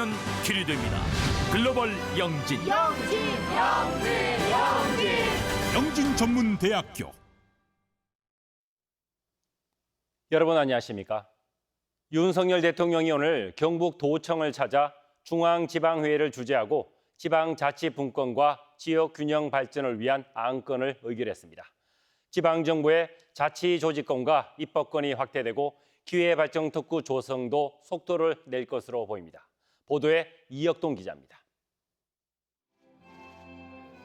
영진이 가면 길이 됩니다. 글로벌 영진. 영진 전문 대학교 여러분 안녕하십니까? 윤석열 대통령이 오늘 경북 도청을 찾아 중앙지방회의를 주재하고 지방자치분권과 지역균형 발전을 위한 안건을 의결했습니다. 지방정부의 자치조직권과 입법권이 확대되고 기회발전특구 조성도 속도를 낼 것으로 보입니다. 보도에 이혁동 기자입니다.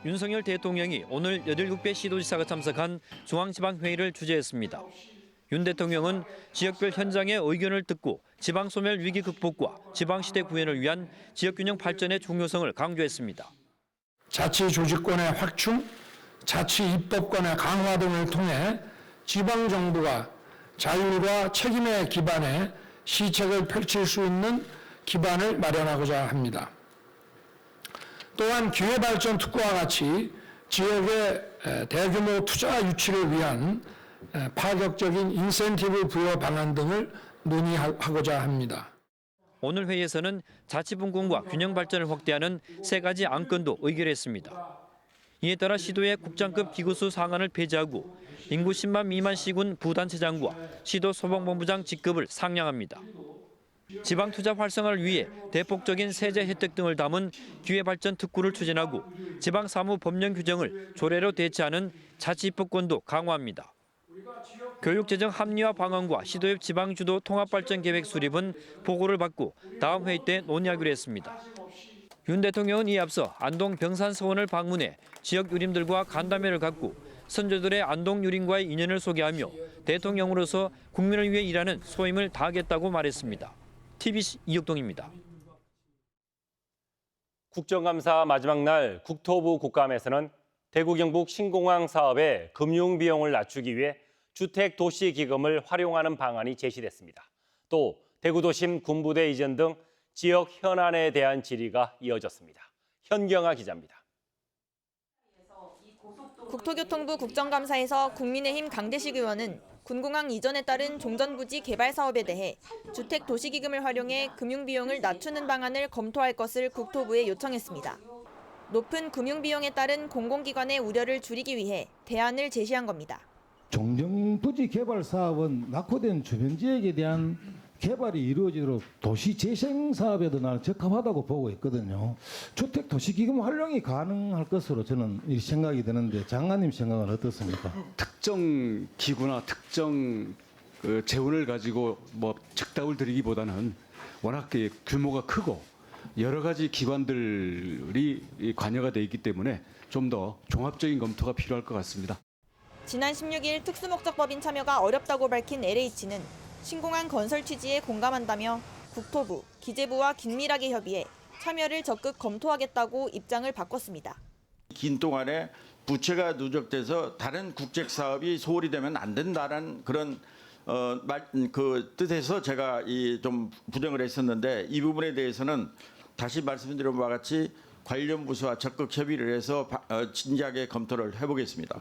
윤석열 대통령이 오늘 87배 시도지사가 참석한 중앙지방회의를 주재했습니다. 윤 대통령은 지역별 현장의 의견을 듣고 지방소멸 위기 극복과 지방시대 구현을 위한 지역균형 발전의 중요성을 강조했습니다. 자치 조직권의 확충, 자치 입법권의 강화 등을 통해 지방 정부가 자율과 책임에 기반해 시책을 펼칠 수 있는 기반을 마련하고자 합니다. 또한 기회 발전 특구와 같이 지역의 에, 대규모 투자 유치를 위한 에, 파격적인 인센티브 부여 방안 등을 논의하고자 합니다. 오늘 회의에서는 자치분권과 균형 발전을 확대하는 세 가지 안건도 의결했습니다. 이에 따라 시도의 국장급 기구수 상한을 폐지하고 인구 10만 미만 시군 부단체장과 시도 소방본부장 직급을 상향합니다. 지방 투자 활성화를 위해 대폭적인 세제 혜택 등을 담은 기회발전 특구를 추진하고 지방 사무 법령 규정을 조례로 대체하는 자치입법권도 강화합니다. 교육재정 합리화 방안과 시도협 지방주도 통합발전 계획 수립은 보고를 받고 다음 회의 때 논의하기로 했습니다. 윤 대통령은 이에 앞서 안동 병산서원을 방문해 지역 유림들과 간담회를 갖고 선조들의 안동 유림과의 인연을 소개하며 대통령으로서 국민을 위해 일하는 소임을 다하겠다고 말했습니다. TBC 이혁동입니다. 국정감사 마지막 날 국토부 국감에서는 대구 경북 신공항 사업의 금융 비용을 낮추기 위해 주택 도시 기금을 활용하는 방안이 제시됐습니다. 또 대구 도심 군부대 이전 등 지역 현안에 대한 질의가 이어졌습니다. 현경아 기자입니다. 국토교통부 국정감사에서 국민의힘 강대식 의원은 군공항 이전에 따른 종전부지 개발 사업에 대해 주택 도시기금을 활용해 금융 비용을 낮추는 방안을 검토할 것을 국토부에 요청했습니다. 높은 금융 비용에 따른 공공기관의 우려를 줄이기 위해 대안을 제시한 겁니다. 종정부지 개발 사업은 낙후된 주변 지역에 대한 개발이 이루어지도록 도시 재생 사업에도 나는 적합하다고 보고 있거든요. 주택 도시기금 활용이 가능할 것으로 저는 이 생각이 드는데 장관님 생각은 어떻습니까? 특정 기구나 특정 그 재원을 가지고 뭐 즉답을 드리기보다는 워낙 그 규모가 크고 여러 가지 기관들이 이 관여가 돼 있기 때문에 좀 더 종합적인 검토가 필요할 것 같습니다. 지난 16일 특수목적법인 참여가 어렵다고 밝힌 LH는 신공항 건설 취지에 공감한다며 국토부, 기재부와 긴밀하게 협의해 참여를 적극 검토하겠다고 입장을 바꿨습니다. 긴 동안에 부채가 누적돼서 다른 국책 사업이 소홀히 되면 안 된다는 그런 어, 말, 그 뜻에서 제가 이 좀 부정을 했었는데 이 부분에 대해서는 다시 말씀드린 바와 같이 관련 부서와 적극 협의를 해서 바- 어, 진지하게 검토를 해보겠습니다.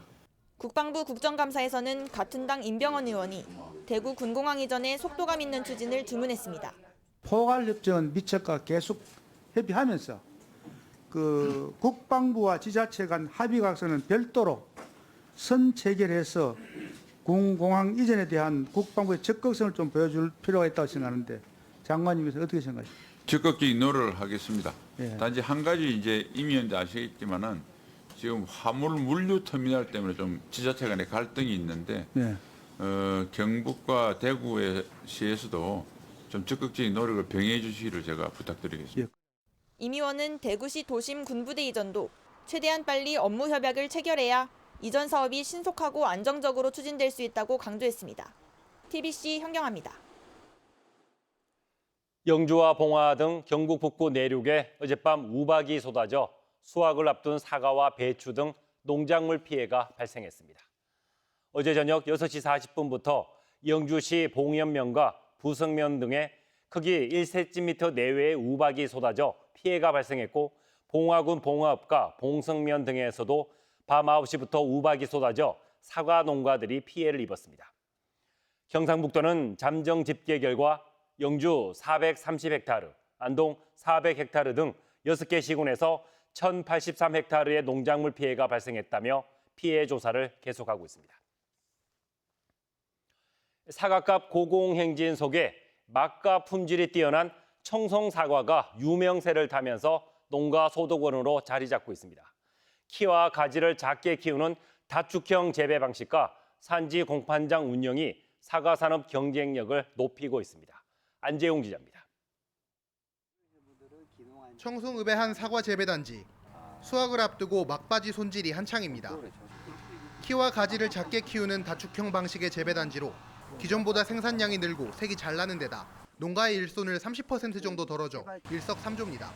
국방부 국정감사에서는 같은 당 임병헌 의원이 대구 군공항 이전에 속도감 있는 추진을 주문했습니다. 포괄협정은 미책과 계속 협의하면서 그 국방부와 지자체 간 합의 각서는 별도로 선 체결해서 공공항 이전에 대한 국방부의 적극성을 좀 보여줄 필요가 있다고 생각하는데 장관님께서 어떻게 생각하십니까? 적극적인 노력을 하겠습니다. 예. 단지 한 가지 이제 이미 현재 아시겠지만은 지금 화물 물류 터미널 때문에 좀 지자체 간의 갈등이 있는데 네. 어, 경북과 대구의 시에서도 좀 적극적인 노력을 병행해 주시기를 제가 부탁드리겠습니다. 예. 임 의원은 대구시 도심 군부대 이전도 최대한 빨리 업무 협약을 체결해야 이전 사업이 신속하고 안정적으로 추진될 수 있다고 강조했습니다. TBC 현경합니다. 영주와 봉화 등 경북 북부 내륙에 어젯밤 우박이 쏟아져 수확을 앞둔 사과와 배추 등 농작물 피해가 발생했습니다. 어제 저녁 6시 40분부터 영주시 봉연면과 부성면 등의 크기 1cm 내외의 우박이 쏟아져 피해가 발생했고 봉화군 봉화읍과 봉성면 등에서도 밤 9시부터 우박이 쏟아져 사과 농가들이 피해를 입었습니다. 경상북도는 잠정 집계 결과 영주 430헥타르, 안동 400헥타르 등 6개 시군에서 1,083헥타르의 농작물 피해가 발생했다며 피해 조사를 계속하고 있습니다. 사과값 고공행진 속에 맛과 품질이 뛰어난 청송 사과가 유명세를 타면서 농가 소득원으로 자리 잡고 있습니다. 키와 가지를 작게 키우는 다축형 재배 방식과 산지 공판장 운영이 사과 산업 경쟁력을 높이고 있습니다. 안재용 기자입니다. 청송읍의 한 사과 재배단지. 수확을 앞두고 막바지 손질이 한창입니다. 키와 가지를 작게 키우는 다축형 방식의 재배단지로 기존보다 생산량이 늘고 색이 잘 나는 데다 농가의 일손을 30% 정도 덜어줘 일석삼조입니다.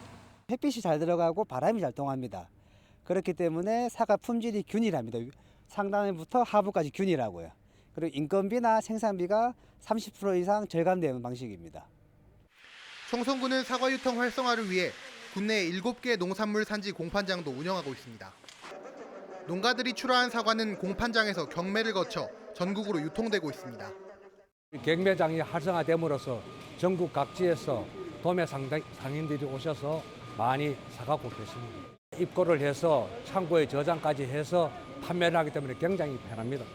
햇빛이 잘 들어가고 바람이 잘 통합니다. 그렇기 때문에 사과 품질이 균일합니다. 상단부터 하부까지 균일하고요. 그리고 인건비나 생산비가 30% 이상 절감되는 방식입니다. 청송군은 사과 유통 활성화를 위해 국내 7개 농산물 산지 공판장도 운영하고 있습니다. 농가들이 출하한 사과는 공판장에서 경매를 거쳐 전국으로 유통되고 있습니다. 경매장이 활성화됨으로써 전국 각지에서 도매 상인들이 오셔서 많이 사가 고 계십니다. 입고를 해서 창고에 저장까지 해서 판매를 하기 때문에 굉장히 편합니다.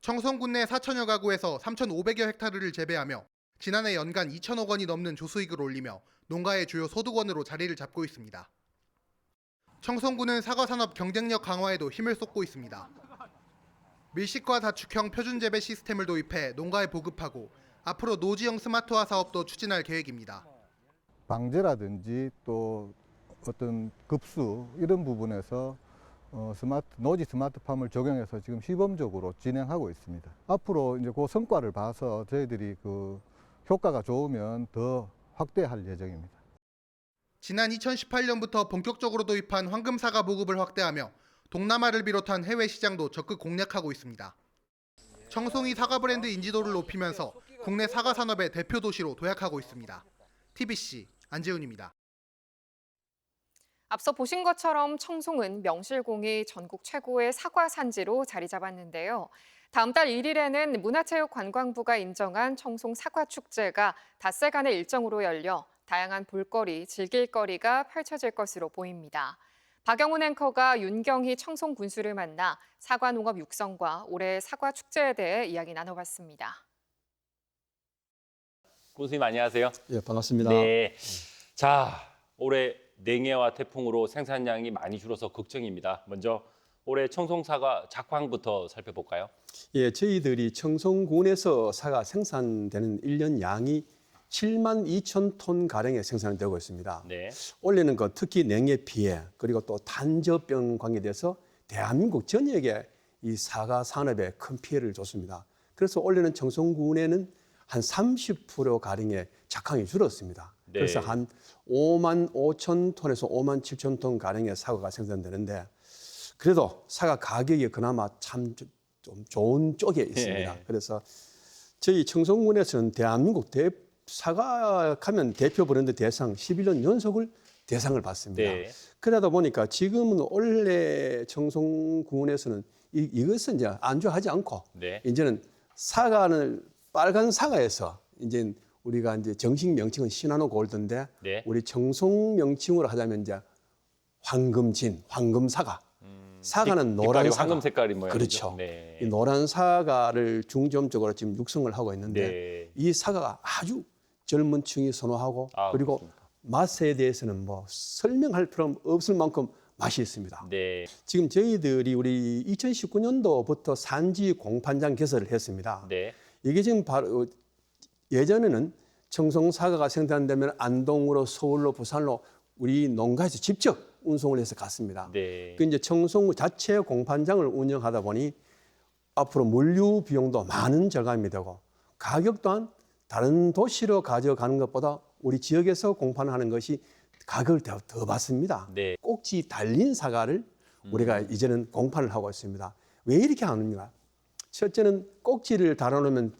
청송군 내 4천여 가구에서 3,500여 헥타르를 재배하며 지난해 연간 2천억 원이 넘는 조수익을 올리며 농가의 주요 소득원으로 자리를 잡고 있습니다. 청송군은 사과 산업 경쟁력 강화에도 힘을 쏟고 있습니다. 밀식과 다축형 표준 재배 시스템을 도입해 농가에 보급하고 앞으로 노지형 스마트화 사업도 추진할 계획입니다. 방제라든지 또 어떤 급수 이런 부분에서 어, 스마트 노지 스마트팜을 적용해서 지금 시범적으로 진행하고 있습니다. 앞으로 이제 그 성과를 봐서 저희들이 그 효과가 좋으면 더 확대할 예정입니다. 지난 2018년부터 본격적으로 도입한 황금 사과 보급을 확대하며 동남아를 비롯한 해외 시장도 적극 공략하고 있습니다. 청송이 사과 브랜드 인지도를 높이면서 국내 사과 산업의 대표 도시로 도약하고 있습니다. TBC 안재훈입니다. 앞서 보신 것처럼 청송은 명실공히 전국 최고의 사과 산지로 자리 잡았는데요. 다음 달 1일에는 문화체육관광부가 인정한 청송 사과 축제가 닷새간의 일정으로 열려 다양한 볼거리, 즐길거리가 펼쳐질 것으로 보입니다. 박영훈 앵커가 윤경희 청송 군수를 만나 사과 농업 육성과 올해 사과 축제에 대해 이야기 나눠봤습니다. 군수님 안녕하세요. 예, 반갑습니다. 네. 자, 올해 냉해와 태풍으로 생산량이 많이 줄어서 걱정입니다. 먼저 올해 청송사과 작황부터 살펴볼까요? 예, 저희들이 청송군에서 사과 생산되는 일년 양이 7만 2천 톤 가량의 생산이 되고 있습니다. 네. 올해는 그 특히 냉해 피해 그리고 또 단저병 관계돼서 대한민국 전역에 이 사과 산업에 큰 피해를 줬습니다. 그래서 올해는 청송군에는 한 30% 가량의 작황이 줄었습니다. 네. 그래서 한 5만 5천 톤에서 5만 7천 톤 가량의 사과가 생산되는데 그래도 사과 가격이 그나마 참 좀 좋은 쪽에 있습니다. 예. 그래서 저희 청송군에서는 대한민국 대 사과 하면 대표 브랜드 대상 11년 연속을 대상을 받습니다. 네. 그러다 보니까 지금은 원래 청송군에서는 이, 이것은 이제 안주하지 않고 네. 이제는 사과는 빨간 사과에서 이제 우리가 이제 정식 명칭은 시나노 골드인데 네. 우리 청송 명칭으로 하자면 이제 황금진, 황금사과. 사과는 노란 사과. 황금 색깔이 모양이죠. 그렇죠. 네. 이 노란 사과를 중점적으로 지금 육성을 하고 있는데 네. 이 사과가 아주 젊은 층이 선호하고 아, 그리고 그렇습니까? 맛에 대해서는 뭐 설명할 필요 없을 만큼 맛이 있습니다. 네. 지금 저희들이 우리 2019년도부터 산지 공판장 개설을 했습니다. 네. 이게 지금 바로 예전에는 청송 사과가 생산되면 안동으로 서울로 부산로 우리 농가에서 직접 운송을 해서 갔습니다. 네. 그 이제 청송 자체 공판장을 운영하다 보니 앞으로 물류 비용도 많은 절감이 되고 가격 또한 다른 도시로 가져가는 것보다 우리 지역에서 공판하는 것이 가격을 더, 더 받습니다. 네. 꼭지 달린 사과를 우리가 이제는 공판을 하고 있습니다. 왜 이렇게 하는가? 첫째는 꼭지를 달아놓으면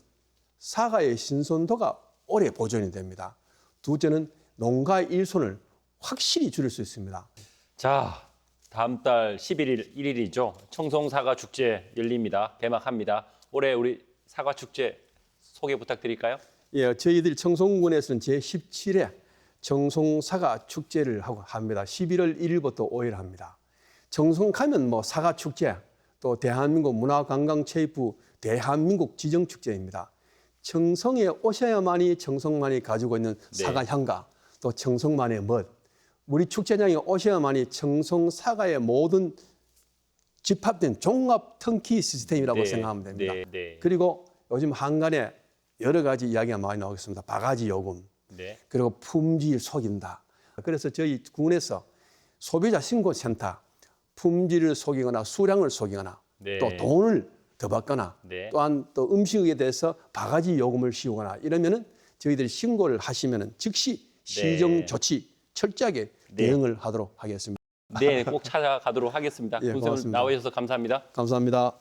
사과의 신선도가 오래 보존이 됩니다. 둘째는 농가 일손을 확실히 줄일 수 있습니다. 자, 다음 달 11일 1일이죠. 청송 사과 축제 열립니다. 개막합니다. 올해 우리 사과 축제 소개 부탁드릴까요? 예, 저희들 청송군에서는 제 17회 정송 사과 축제를 하고 합니다. 11월 1일부터 5일 합니다. 정송 가면 뭐 사과 축제, 또 대한민국 문화관광체육부 대한민국 지정축제입니다. 청성에 오셔야만이 청성만이 가지고 있는 네. 사과 향과 또 청성만의 멋, 우리 축제장에 오셔야만이 청송 사과의 모든 집합된 종합 턴키 시스템이라고 네, 생각하면 됩니다. 네, 네. 그리고 요즘 한간에 여러 가지 이야기가 많이 나오겠습니다. 바가지 요금, 네. 그리고 품질 속인다. 그래서 저희 군에서 소비자 신고센터 품질을 속이거나 수량을 속이거나 네. 또 돈을 더 받거나 네. 또한 또 음식에 대해서 바가지 요금을 씌우거나 이러면은 저희들이 신고를 하시면은 즉시 시정 네. 조치 철저하게 대응을 하도록 하겠습니다. 네, 꼭 찾아가도록 하겠습니다. 예, 고맙습니다. 나와주셔서 감사합니다. 감사합니다.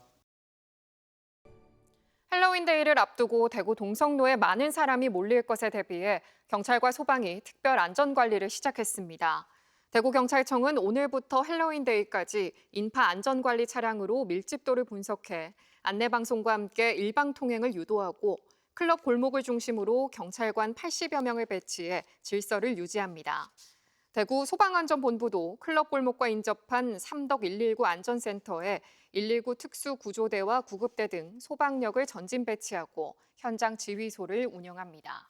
할로윈 데이를 앞두고 대구 동성로에 많은 사람이 몰릴 것에 대비해 경찰과 소방이 특별 안전 관리를 시작했습니다. 대구경찰청은 오늘부터 할로윈 데이까지 인파 안전 관리 차량으로 밀집도를 분석해 안내 방송과 함께 일방 통행을 유도하고 클럽 골목을 중심으로 경찰관 80여 명을 배치해 질서를 유지합니다. 대구 소방안전본부도 클럽 골목과 인접한 삼덕 119 안전센터에 119 특수구조대와 구급대 등 소방력을 전진 배치하고 현장 지휘소를 운영합니다.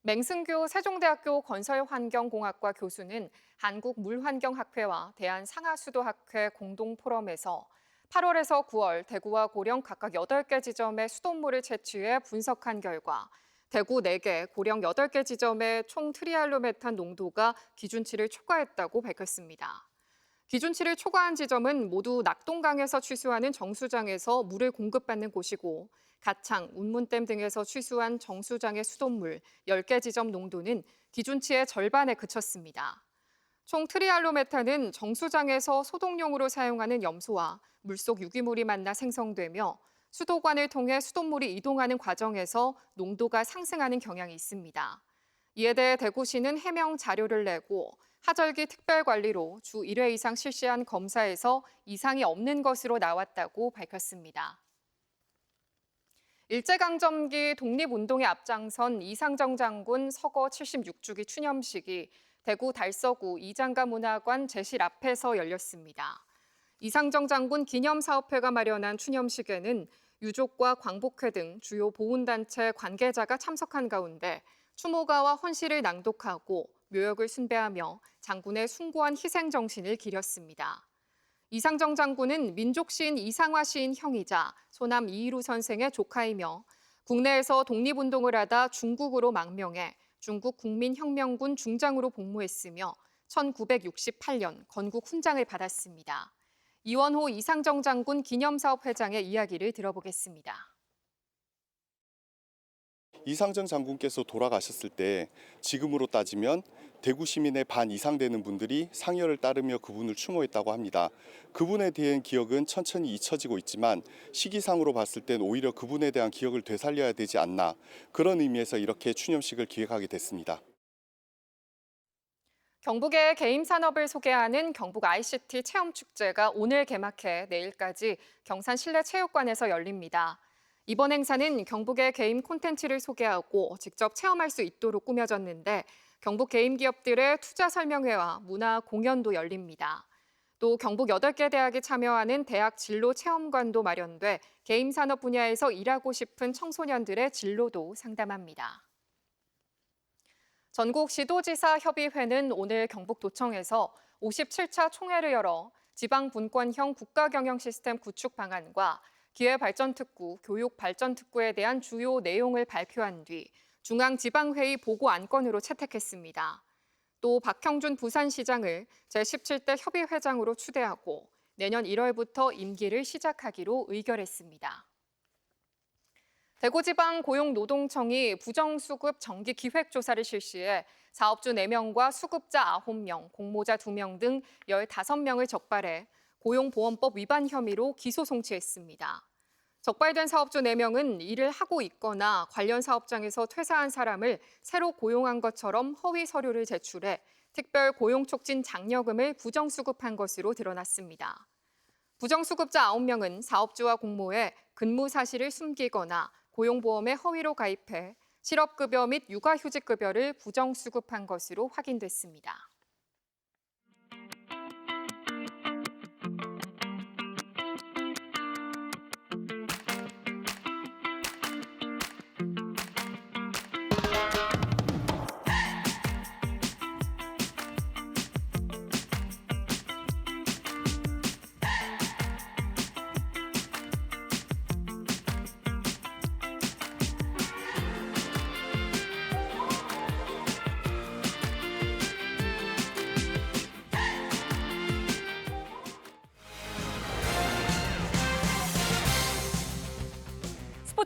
맹승교 세종대학교 건설환경공학과 교수는 한국물환경학회와 대한상하수도학회 공동포럼에서 8월에서 9월 대구와 고령 각각 8개 지점의 수돗물을 채취해 분석한 결과 대구 4개, 고령 8개 지점의 총 트리알로메탄 농도가 기준치를 초과했다고 밝혔습니다. 기준치를 초과한 지점은 모두 낙동강에서 취수하는 정수장에서 물을 공급받는 곳이고 가창, 운문댐 등에서 취수한 정수장의 수돗물 10개 지점 농도는 기준치의 절반에 그쳤습니다. 총 트리알로메탄은 정수장에서 소독용으로 사용하는 염소와 물속 유기물이 만나 생성되며 수도관을 통해 수돗물이 이동하는 과정에서 농도가 상승하는 경향이 있습니다. 이에 대해 대구시는 해명 자료를 내고 하절기 특별관리로 주 1회 이상 실시한 검사에서 이상이 없는 것으로 나왔다고 밝혔습니다. 일제강점기 독립운동에 앞장선 이상정 장군 서거 76주기 추념식이 대구 달서구 이장가 문화관 제실 앞에서 열렸습니다. 이상정 장군 기념사업회가 마련한 추념식에는 유족과 광복회 등 주요 보훈단체 관계자가 참석한 가운데 추모가와 헌시를 낭독하고 묘역을 순배하며 장군의 숭고한 희생 정신을 기렸습니다. 이상정 장군은 민족 시인 이상화 시인 형이자 소남 이희루 선생의 조카이며 국내에서 독립운동을 하다 중국으로 망명해 중국 국민혁명군 중장으로 복무했으며 1968년 건국 훈장을 받았습니다. 이원호 이상정 장군 기념사업 회장의 이야기를 들어보겠습니다. 이상정 장군께서 돌아가셨을 때 지금으로 따지면 대구 시민의 반 이상 되는 분들이 상여를 따르며 그분을 추모했다고 합니다. 그분에 대한 기억은 천천히 잊혀지고 있지만 시기상으로 봤을 땐 오히려 그분에 대한 기억을 되살려야 되지 않나 그런 의미에서 이렇게 추념식을 기획하게 됐습니다. 경북의 게임 산업을 소개하는 경북 ICT 체험 축제가 오늘 개막해 내일까지 경산 실내 체육관에서 열립니다. 이번 행사는 경북의 게임 콘텐츠를 소개하고 직접 체험할 수 있도록 꾸며졌는데 경북 게임 기업들의 투자 설명회와 문화 공연도 열립니다. 또 경북 8개 대학이 참여하는 대학 진로 체험관도 마련돼 게임 산업 분야에서 일하고 싶은 청소년들의 진로도 상담합니다. 전국 시도지사 협의회는 오늘 경북도청에서 57차 총회를 열어 지방 분권형 국가 경영 시스템 구축 방안과 기회발전특구, 교육발전특구에 대한 주요 내용을 발표한 뒤 중앙지방회의 보고 안건으로 채택했습니다. 또 박형준 부산시장을 제17대 협의회장으로 추대하고 내년 1월부터 임기를 시작하기로 의결했습니다. 대구지방 고용노동청이 부정수급 정기 기획조사를 실시해 사업주 4명과 수급자 9명, 공모자 2명 등 15명을 적발해 고용보험법 위반 혐의로 기소 송치했습니다. 적발된 사업주 4명은 일을 하고 있거나 관련 사업장에서 퇴사한 사람을 새로 고용한 것처럼 허위 서류를 제출해 특별 고용 촉진 장려금을 부정 수급한 것으로 드러났습니다. 부정 수급자 9명은 사업주와 공모해 근무 사실을 숨기거나 고용보험에 허위로 가입해 실업급여 및 육아휴직급여를 부정 수급한 것으로 확인됐습니다.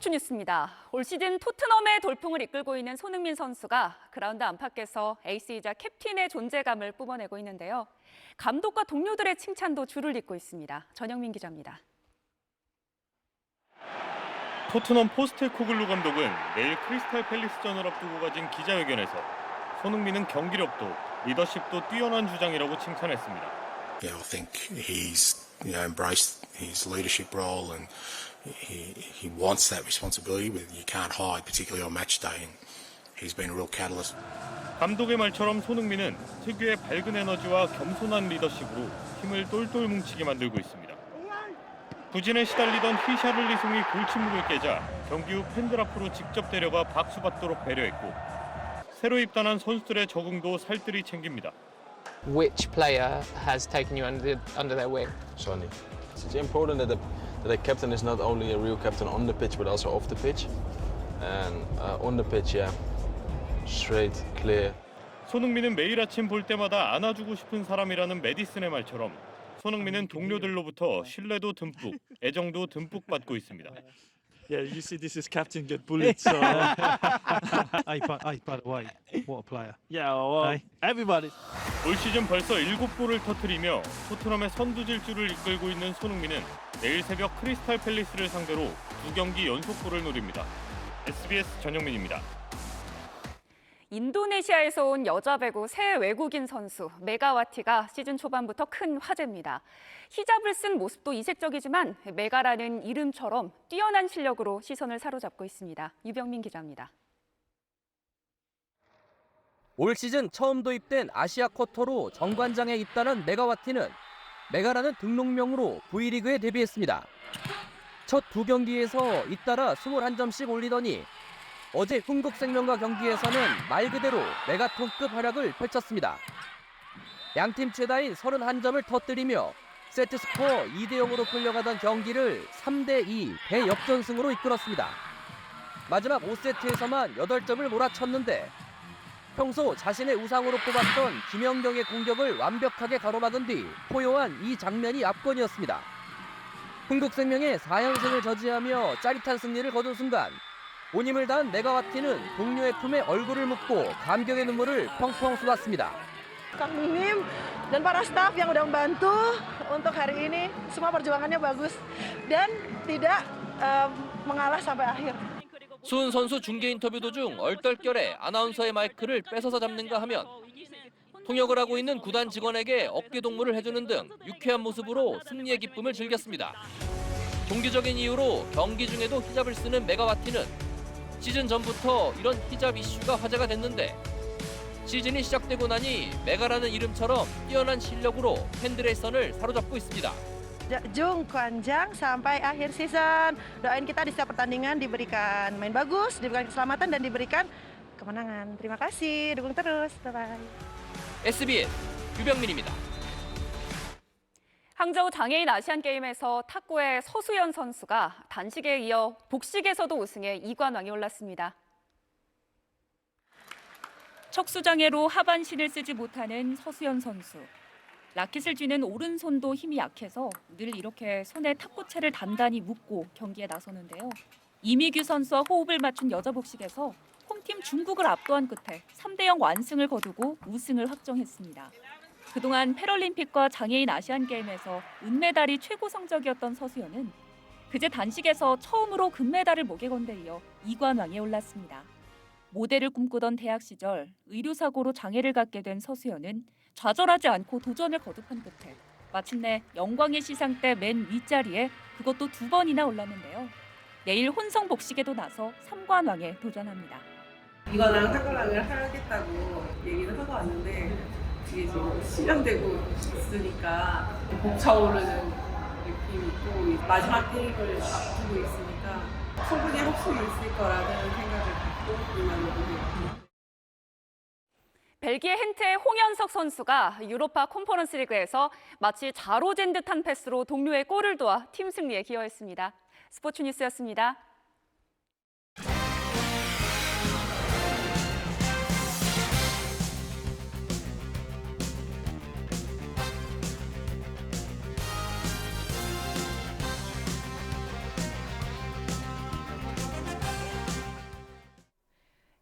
포츠 뉴스입니다. 올 시즌 토트넘의 돌풍을 이끌고 있는 손흥민 선수가 그라운드 안팎에서 에이스이자 캡틴의 존재감을 뿜어내고 있는데요. 감독과 동료들의 칭찬도 줄을 잇고 있습니다. 전영민 기자입니다. 토트넘 포스테코글루 감독은 내일 크리스탈 팰리스전을 앞두고 가진 기자회견에서 손흥민은 경기력도 리더십도 뛰어난 주장이라고 칭찬했습니다. Yeah, I think he's you know embraced his leadership role and he he wants that responsibility, but you can't hide, particularly on match day. And he's been a real catalyst. 감독의 말처럼 손흥민은 특유의 밝은 에너지와 겸손한 리더십으로 팀을 똘똘 뭉치게 만들고 있습니다. 부진에 시달리던 히샤를리송이 골침묵을 깨자 경기 후 팬들 앞으로 직접 데려가 박수 받도록 배려했고 새로 입단한 선수들의 적응도 살뜰히 챙깁니다. Which player has taken you under under their wing? Sonny. It's important that the, that the captain is not only a real captain on the pitch but also off the pitch. And uh, on the pitch, yeah, straight, clear. 손흥민은 매일 아침 볼 때마다 안아주고 싶은 사람이라는 메디슨의 말처럼 손흥민은 동료들로부터 신뢰도 듬뿍, 애정도 듬뿍 받고 있습니다. Yeah, you see, this is captain get bullied. So hey, by, hey, by the way, what a player. yeah, well, Hey. everybody. 올 시즌 벌써 7골을 터뜨리며 토트넘의 선두 질주를 이끌고 있는 손흥민은 내일 새벽 크리스탈 팰리스를 상대로 두 경기 연속골을 노립니다. SBS 전영민입니다. 인도네시아에서 온 여자 배구 새 외국인 선수 메가와티가 시즌 초반부터 큰 화제입니다. 히잡을 쓴 모습도 이색적이지만 메가라는 이름처럼 뛰어난 실력으로 시선을 사로잡고 있습니다. 유병민 기자입니다. 올 시즌 처음 도입된 아시아 쿼터로 정관장에 입단한 메가와티는 메가라는 등록명으로 V리그에 데뷔했습니다. 첫 두 경기에서 잇따라 21점씩 올리더니 어제 흥국생명과 경기에서는 말 그대로 메가톤급 활약을 펼쳤습니다. 양팀 최다인 31점을 터뜨리며 세트 스코어 2대 0으로 끌려가던 경기를 3대 2 대역전승으로 이끌었습니다. 마지막 5세트에서만 8점을 몰아쳤는데 평소 자신의 우상으로 뽑았던 김연경의 공격을 완벽하게 가로막은 뒤 포효한 이 장면이 압권이었습니다. 흥국생명의 4연승을 저지하며 짜릿한 승리를 거둔 순간 온 힘을 다한 메가와티는 동료의 품에 얼굴을 묻고 감격의 눈물을 펑펑 쏟았습니다. Kang Mimim dan para staf yang udah membantu untuk hari ini semua perjuangannya bagus dan tidak eh, mengalah sampai akhir. 수은 선수 중계 인터뷰 도중 얼떨결에 아나운서의 마이크를 뺏어서 잡는가 하면 통역을 하고 있는 구단 직원에게 어깨 동무를 해주는 등 유쾌한 모습으로 승리의 기쁨을 즐겼습니다. 종교적인 이유로 경기 중에도 히잡을 쓰는 메가와티는 시즌 전부터 이런 히잡 이슈가 화제가 됐는데 시즌이 시작되고 나니 메가라는 이름처럼 뛰어난 실력으로 팬들의 선을 사로잡고 있습니다. Jung Kwanjang sampai akhir season. Doain kita di setiap pertandingan diberikan main bagus, diberikan keselamatan dan diberikan kemenangan. Terima kasih, dukung terus. Bye bye. SBS 유병민입니다. 항저우 장애인 아시안 게임에서 탁구의 서수연 선수가 단식에 이어 복식에서도 우승해 2관왕에 올랐습니다. 척수 장애로 하반신을 쓰지 못하는 서수연 선수. 라켓을 쥐는 오른손도 힘이 약해서 늘 이렇게 손에 탁구채를 단단히 묶고 경기에 나서는데요. 이미규 선수와 호흡을 맞춘 여자 복식에서 홈팀 중국을 압도한 끝에 3대 0 완승을 거두고 우승을 확정했습니다. 그동안 패럴림픽과 장애인 아시안 게임에서 은메달이 최고 성적이었던 서수연은 그제 단식에서 처음으로 금메달을 목에 건 데 이어 2관왕에 올랐습니다. 모델을 꿈꾸던 대학 시절 의료사고로 장애를 갖게 된 서수연은 좌절하지 않고 도전을 거듭한 끝에 마침내 영광의 시상대 맨 윗자리에 그것도 두 번이나 올랐는데요. 내일 혼성 복식에도 나서 3관왕에 도전합니다. 이거랑 탁구랑을 하겠다고 얘기를 하고 왔는데 이게 지금 실현되고 있으니까 벅차오르는 느낌이 있고 마지막 게임을 앞두고 있으니까 충분히 할수 있을 거라는 생각을 갖고 임하려고 해요. 벨기에 hen트의 홍현석 선수가 유로파 컨퍼런스 리그에서 마치 자로잰 듯한 패스로 동료의 골을 도와 팀 승리에 기여했습니다. 스포츠 뉴스였습니다.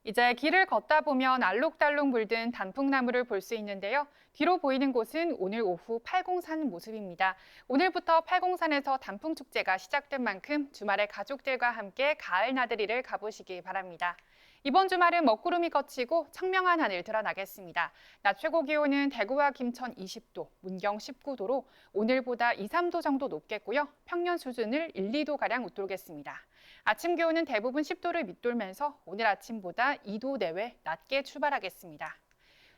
이제 길을 걷다 보면 알록달록 물든 단풍나무를 볼 수 있는데요. 뒤로 보이는 곳은 오늘 오후 팔공산 모습입니다. 오늘부터 팔공산에서 단풍축제가 시작된 만큼 주말에 가족들과 함께 가을 나들이를 가보시기 바랍니다. 이번 주말은 먹구름이 걷히고 청명한 하늘 드러나겠습니다. 낮 최고 기온은 대구와 김천 20도, 문경 19도로 오늘보다 2, 3도 정도 높겠고요. 평년 수준을 1, 2도가량 웃돌겠습니다. 아침 기온은 대부분 10도를 밑돌면서 오늘 아침보다 2도 내외 낮게 출발하겠습니다.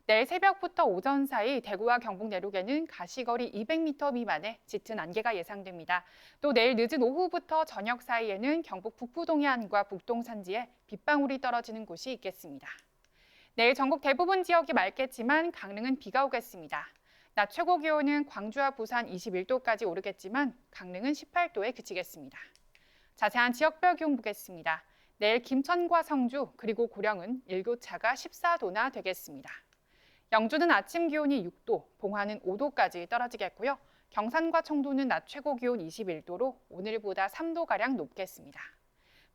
내일 새벽부터 오전 사이 대구와 경북 내륙에는 가시거리 200m 미만의 짙은 안개가 예상됩니다. 또 내일 늦은 오후부터 저녁 사이에는 경북 북부 동해안과 북동 산지에 빗방울이 떨어지는 곳이 있겠습니다. 내일 전국 대부분 지역이 맑겠지만 강릉은 비가 오겠습니다. 낮 최고 기온은 광주와 부산 21도까지 오르겠지만 강릉은 18도에 그치겠습니다. 자세한 지역별 기온 보겠습니다. 내일 김천과 성주 그리고 고령은 일교차가 14도나 되겠습니다. 영주는 아침 기온이 6도, 봉화는 5도까지 떨어지겠고요. 경산과 청도는 낮 최고 기온 21도로 오늘보다 3도가량 높겠습니다.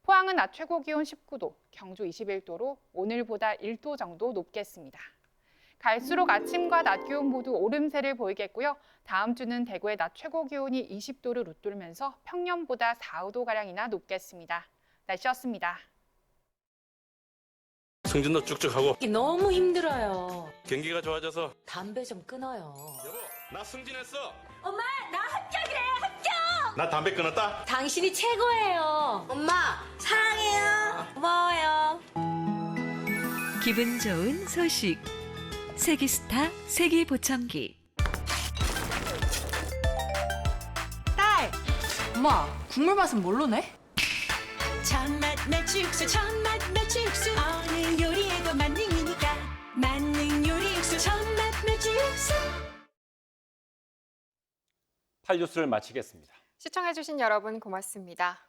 포항은 낮 최고 기온 19도, 경주 21도로 오늘보다 1도 정도 높겠습니다. 갈수록 아침과 낮 기온 모두 오름세를 보이겠고요. 다음 주는 대구의 낮 최고 기온이 20도를 웃돌면서 평년보다 4, 5도가량이나 높겠습니다. 날씨였습니다. 승진도 쭉쭉 하고 너무 힘들어요. 경기가 좋아져서 담배 좀 끊어요. 여보 나 승진했어 엄마, 나 합격이래요, 합격! 나 담배 끊었다 당신이 최고예요. 엄마, 사랑해요. 고마워요. 기분 좋은 소식. 세기스타 세기보청기. 딸! 엄마, 국물 맛은 뭘로 내? 참맛 멸치육수, 참맛 멸치육수. 어느 요리에도 만능이니까. 만능 요리 육수, 참맛 멸치육수. 팔뉴스를 마치겠습니다. 시청해주신 여러분 고맙습니다.